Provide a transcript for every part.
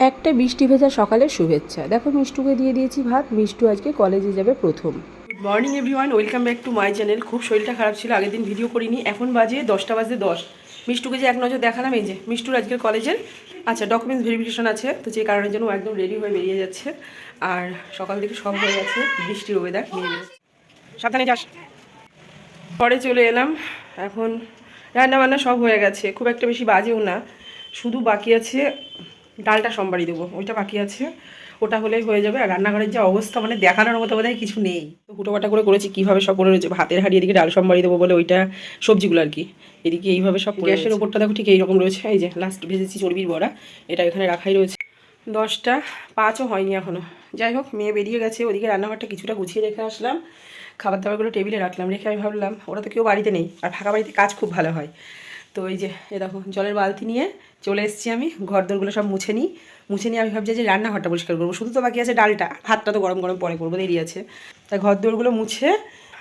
একটা বৃষ্টি ভেজা সকালের শুভেচ্ছা। দেখো, মিষ্টুকে দিয়ে দিয়েছি ভাত। মিষ্টু আজকে কলেজে যাবে প্রথম। Good morning everyone welcome back to my channel খুব শরীরটা খারাপ ছিল, আগের দিন ভিডিও করিনি। এখন বাজে দশটা বাজে দশ। মিষ্টুকে যে এক নজর দেখালাম, এই যে মিষ্টুর আজকের কলেজের আচ্ছা ডকুমেন্টস ভেরিফিকেশন আছে। তো যে কারণের জন্য একদম রেডি হয়ে বেরিয়ে যাচ্ছে। আর সকাল থেকে সব হয়ে গেছে, বৃষ্টির ওয়েদার নিয়ে সাবধানে যাস। পরে চলে এলাম। এখন রান্না বান্না সব হয়ে গেছে। খুব একটা বেশি বাজেও না। শুধু বাকি আছে ডালটা সোমবারই দেবো ওইটা বাকি আছে। ওটা হলেই হয়ে যাবে। আর রান্নাঘরের যে অবস্থা মানে দেখানোর মতো বোধহয় কিছু নেই। তো হুটোপাটা করে করেছি কীভাবে সব করে রয়েছে। ভাতের হাড়ি এদিকে ডাল সোমবারই দেবো বলে ওইটা সবজিগুলো আর কি। এদিকে এইভাবে সব গ্যাসের ওপরটা দেখো ঠিক এইরকম রয়েছে। এই যে লাস্ট ভেজেছি চর্বির বড়া এটা এখানে রাখাই রয়েছে। দশটা পাঁচও হয়নি এখনও যাই হোক মেয়ে বেরিয়ে গেছে ওদিকে রান্নাঘরটা কিছুটা গুছিয়ে রেখে আসলাম। খাবার দাবারগুলো টেবিলে রাখলাম রেখে আমি ভাবলাম ওরা তো কেউ বাড়িতে নেই। আর ফাঁকা বাড়িতে কাজ খুব ভালো হয়। তো এই যে, এ দেখো, জলের বালতি নিয়ে চলে এসেছি আমি। ঘর দোরগুলো সব মুছে নিই। মুছে নিয়ে আমি ভাবছি যে রান্নাঘরটা পরিষ্কার করব। শুধু তো বাকি আছে ডালটা। ভাতটা তো গরম গরম পরে করব, দেরি আছে। তাই ঘর দোরগুলো মুছে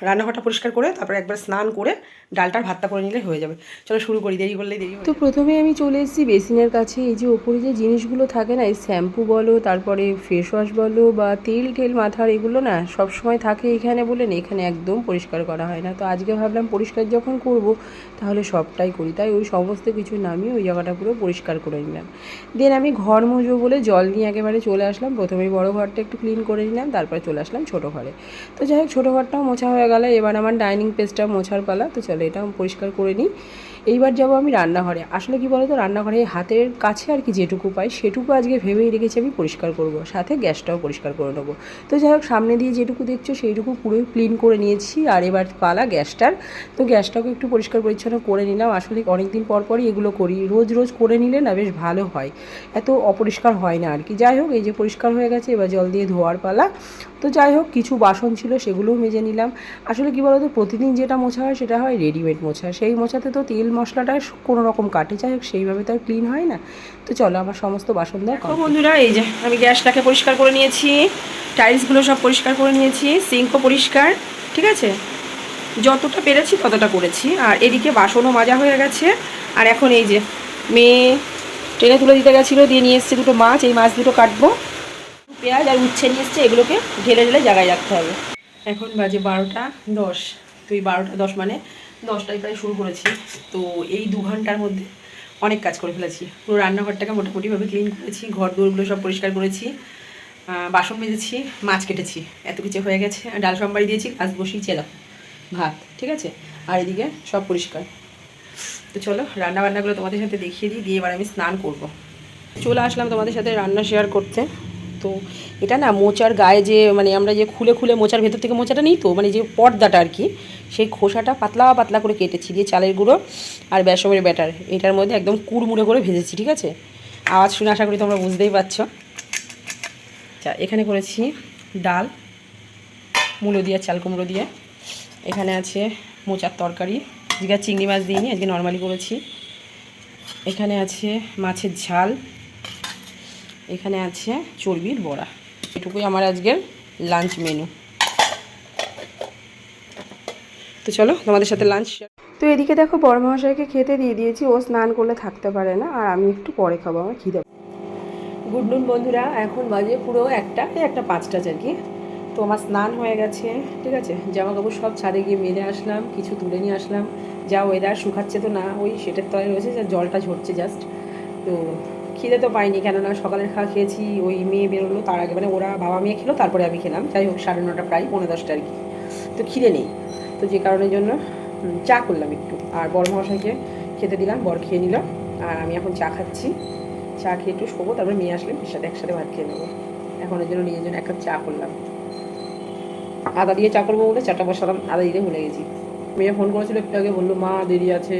রান্নাঘরটা পরিষ্কার করে তারপরে একবার স্নান করে ডালটার ভাতটা করে নিলে হয়ে যাবে। চলো শুরু করি দেরি করলেই দেরি তো প্রথমে আমি চলে এসেছি বেসিনের কাছে। এই যে ওপরে যে জিনিসগুলো থাকে না এই শ্যাম্পু বলো তারপরে ফেস ওয়াশ বলো বা তেল টেল মাথার এগুলো না সব সময় থাকে এখানে বলে না এখানে একদম পরিষ্কার করা হয় না। তো আজকে ভাবলাম পরিষ্কার যখন করব তাহলে সবটাই করি। তাই ওই সমস্ত কিছু নামিয়ে ওই জায়গাটা পুরো পরিষ্কার করে নিলাম। দেন আমি ঘর মুজবো বলে জল নিয়ে একেবারে চলে আসলাম। প্রথমে বড় ঘরটা একটু ক্লিন করে নিলাম তারপরে চলে আসলাম ছোটো ঘরে। তো যাই হোক ছোটো ঘরটাও মোছা হয়ে গেল এবার আমার ডাইনিং পেস্টটা মোছার পালা তো চলো এটা পরিষ্কার করে নিই। এইবার যাব আমি রান্নাঘরে। আসলে কি বলতো, রান্নাঘরে হাতের কাছে আর কি যেটুকু পাই, সেটুকু আজকে ভেবেই রেখেছি আমি পরিষ্কার করব। সাথে গ্যাসটাও পরিষ্কার করে নেব। তো যাই হোক, সামনে দিয়ে যেটুকু দেখছ সেইটুকু পুরোই ক্লিন করে নিয়েছি, আর এবার পালা গ্যাসটার। তো গ্যাসটাকে একটু পরিষ্কার পরিচ্ছন্ন করে নিলাম। আসলে অনেক দিন পর পরই এগুলো করি। রোজ রোজ করে নিলে না বেশ ভালো হয়। এত অপরিষ্কার হয় না আর কি। যাই হোক, এই যে পরিষ্কার হয়ে গেছে, এবার জল দিয়ে ধোয়ার পালা। তো যাই হোক, কিছু বাসন ছিল, সেগুলোও মেজে নিলাম। আসলে কি বলতো, প্রতিদিন যেটা মোছা হয় সেটা হয় রেডিমেড মোছা। সেই মোছাতে তো তেল মশলাটা কোনো রকম কাটে। যাই হোক সেইভাবে তো আর ক্লিন হয় না। তো চলো আমার সমস্ত বাসন দেয় বন্ধুরা এই যে আমি গ্যাসটাকে পরিষ্কার করে নিয়েছি টাইলসগুলো সব পরিষ্কার করে নিয়েছি সিঙ্কও পরিষ্কার ঠিক আছে? যতটা পেরেছি ততটা করেছি। আর এদিকে বাসনও মাজা হয়ে গেছে। আর এখন এই যে মেয়ে ট্রেনে তুলে দিতে গেছিল দিয়ে নিয়ে এসছে দুটো মাছ। এই মাছ দুটো কাটবো। পেঁয়াজ আর উচ্ছে নিয়ে এসছে এগুলোকে ঢেলে ঢেলে জায়গায় রাখতে হবে। এখন বাজে বারোটা দশ। তো এই বারোটা দশ মানে দশটায় প্রায় শুরু করেছি। তো এই দু ঘণ্টার মধ্যে অনেক কাজ করে ফেলেছি। পুরো রান্নাঘরটাকে মোটামুটিভাবে ক্লিন করেছি ঘর দৌড়গুলো সব পরিষ্কার করেছি বাসন মেজেছি, মাছ কেটেছি, এত কিছু হয়ে গেছে। ডাল সম্বারি দিয়েছি কাজ বসিয়েছি এলাম ভাত, ঠিক আছে? আর এদিকে সব পরিষ্কার। তো চলো রান্না বান্নাগুলো তোমাদের সাথে দেখিয়ে দিই, দিয়ে এবার আমি স্নান করব। চলে আসলাম তোমাদের সাথে রান্না শেয়ার করতে। তো এটা না মোচার গায়ে যে মানে আমরা যে খুলে খুলে মোচার ভেতর থেকে মোচাটা নিই তো মানে যে পর্দাটা আর কি, সেই খোসাটা পাতলা পাতলা করে কেটেছি দিয়ে চালের গুঁড়ো আর বেসমের ব্যাটার। এটার মধ্যে একদম কুড়মুড়ে করে ভেজেছি, ঠিক আছে? আওয়াজ শুনে আশা করি তোমরা বুঝতেই পারছ। আচ্ছা এখানে করেছি ডাল, মুলো দিয়ে, চাল কুমড়ো দিয়ে। এখানে আছে মোচার তরকারি। আর চিংড়ি মাছ দিইনি আজকে নর্মালি করেছি। এখানে আছে মাছের ঝাল। এখানে আছে চর্বির বড়া। এটুকুই আমার আজকের লাঞ্চ মেনু তো চলো তোমাদের সাথে লাঞ্চ তো এদিকে দেখো বড় মহাশয়কে খেতে দিয়ে দিয়েছি ও স্নান করলে থাকতে পারে না আর আমি একটু পরে খাব আমার খিদে। গুড নুন বন্ধুরা এখন বাজে পুরো একটা একটা পাঁচটা আর কি। তো আমার স্নান হয়ে গেছে ঠিক আছে? জামা কাপড় সব ছাদে গিয়ে মেলে আসলাম কিছু তুলে নিয়ে আসলাম। যা ওয়েদার শুকাচ্ছে তো না ওই সেটার তলায় রয়েছে যা জলটা ঝরছে জাস্ট তো খিদে তো পাইনি, কেননা সকালের খাওয়া খেয়েছি, ওই মেয়ে বেরোলো, তার আগে মানে ওরা বাবা মেয়ে খেলো, তারপরে আমি খেলাম। যাই হোক, সাড়ে নটা প্রায় পনেরো দশটা আর কি। তো খিদে নেই। তো যে কারণের জন্য চা করলাম একটু। আর বড় মহাশয়কে খেতে দিলাম, বর খেয়ে নিলাম আর আমি এখন চা খাচ্ছি। চা খেয়ে একটু শোবো, তারপরে মেয়ে আসলে মেয়ের সাথে একসাথে ভাত খেয়ে নেব। এখন এর জন্য নিজের জন্য এক কাপ চা করলাম। আদা দিয়ে চা করব বলে চাটা বসালাম, আদা দিতে ভুলে গেছি। মেয়ে ফোন করেছিল একটু আগে, বলল, মা, দেরি আছে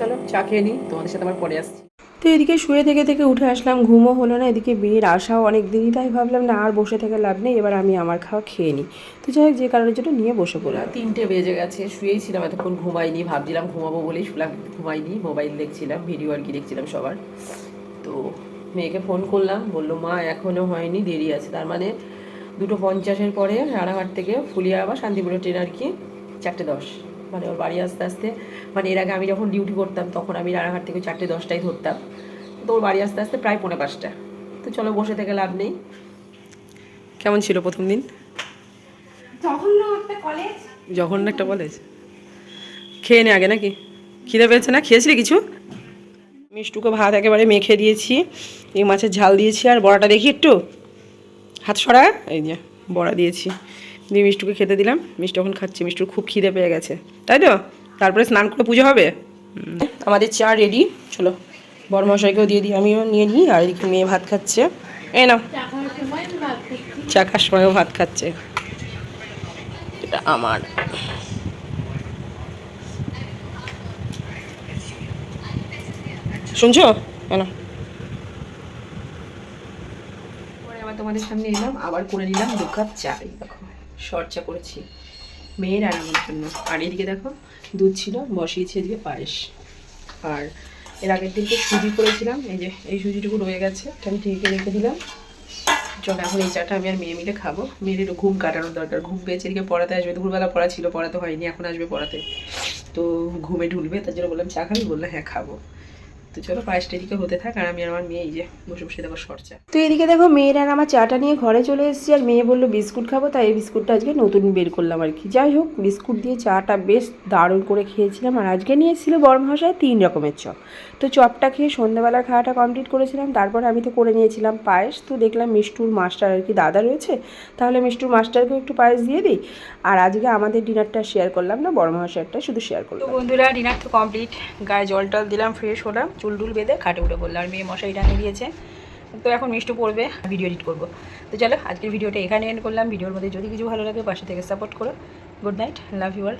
চলো চা খেয়ে নিই তোমাদের সাথে আবার পরে আসছি। তো এদিকে শুয়ে থেকে থেকে উঠে আসলাম ঘুমও হলো না এদিকে বিয়ের আশাও অনেক দিনই তাই ভাবলাম না আর বসে থেকে লাভ নেই এবার আমি আমার খাওয়া খেয়ে নিই। তো যাই হোক যে কারণের জন্য নিয়ে বসে পড়লাম। তিনটে বেজে গেছে শুয়েই ছিলাম এতক্ষণ ঘুমাইনি ভাবছিলাম ঘুমাবো বলেই শুলাম ঘুমাইনি মোবাইল দেখছিলাম ভিডিও আর কি দেখছিলাম সবার। তো মেয়েকে ফোন করলাম বলল মা এখনও হয়নি দেরি আছে। তার মানে দুটো পঞ্চাশের পরে রানাঘাট থেকে ফুলিয়া বা শান্তিপুরের ট্রেন আর কি চারটে দশ। মানে ওর বাড়ি আসতে আসতে মানে এর আগে আমি যখন ডিউটি করতাম তখন আমি রানাঘাট থেকে চারটে দশটায় ধরতাম। তো ওর বাড়ি আসতে আসতে প্রায় পৌনে পাঁচটা। তো চলো বসে থেকে লাভ নেই। কেমন ছিল প্রথম দিন? জঘন্য একটা কলেজ জঘন্য একটা কলেজ খেয়ে নে আগে নাকি? খিদে পেয়েছে না? খেয়েছিলি কিছু? মিষ্টুকে ভাত একেবারে মেখে দিয়েছি এই মাছের ঝাল দিয়েছি আর বড়াটা দেখি একটু? হাত সরা? এই যে বড়া দিয়েছি। দিয়ে মিষ্টুকে খেতে দিলাম। মিষ্টি এখন খাচ্ছি। মিষ্টুর খুব খিদে পেয়ে গেছে। তাই তো? তারপরে স্নান করে পুজো হবে? আমাদের চা রেডি চলো বড় মশাইকেও দিয়ে দিই। আমিও নিয়ে নিই। আর এদিকে মেয়ে ভাত খাচ্ছে। এ নাও। চা খাওয়ার সময়ও ভাত খাচ্ছে। এটা আমার। শুনছো? কেন তোমাদের সামনে এলাম। আবার করে নিলাম দু কাপ চা। এই দেখো শর্ট চা করেছি। মেয়ের আর আমার জন্য। আর এদিকে দেখো, দুধ ছিল, বসিয়েছি এদিকে পায়েস। আর এর আগের দিনকে সুজি করেছিলাম, এই যে, এই সুজিটুকু রয়ে গেছে আমি ঢেকে রেখে দিলাম। চল, এখন এই চাটা আমি আর মেয়ে মিলে খাব। মেয়ের একটু ঘুম কাটানোর দরকার, ঘুম পেয়েছে এদিকে পড়াতে আসবে, দুপুরবেলা পড়া ছিল, পড়াতে হয়নি, এখন আসবে পড়াতে। তো ঘুমে ঢুলবে, তার জন্য বললাম, চা খাবি? বলল হ্যাঁ খাব। তো চলো পায়েসটা এদিকে হতে থাক আর আমি আমার মেয়ে এই যে বসে বসে দেখো শর্ট তো এদিকে দেখো মেয়ের আর আমার চাটা নিয়ে ঘরে চলে এসেছি আর মেয়ে বলল বিস্কুট খাব। তাই এই বিস্কুটটা আজকে নতুন বের করলাম আর কি। যাই হোক বিস্কুট দিয়ে চাটা বেশ দারুণ করে খেয়েছিলাম আর আজকে নিয়ে এসেছিল বরম তিন রকমের চপ। তো চপটা খেয়ে সন্ধ্যাবেলা খাওয়াটা কমপ্লিট করেছিলাম তারপর আমি তো করে নিয়েছিলাম পায়েস। তো দেখলাম মিষ্টুর মাস্টার আর কি দাদা রয়েছে তাহলে মিষ্টুর মাস্টারকেও একটু পায়েস দিয়ে দিই। আর আজকে আমাদের ডিনারটা শেয়ার করলাম না বড় মহাশয়টা শুধু শেয়ার করলাম। বন্ধুরা ডিনার তো কমপ্লিট গায়ে জল টল দিলাম ফ্রেশ হলাম। চুল ডুল বেঁধে খাটে উঠে পড়ল। আর মেয়ে মশাই টাঙিয়ে দিয়েছে। তো এখন মিষ্টি পড়বে ভিডিও এডিট করব। তো চলো, আজকের ভিডিওটা এখানে এন্ড করলাম। ভিডিওর মধ্যে যদি কিছু ভালো লাগে, পাশে থেকে সাপোর্ট করো। Good night love you all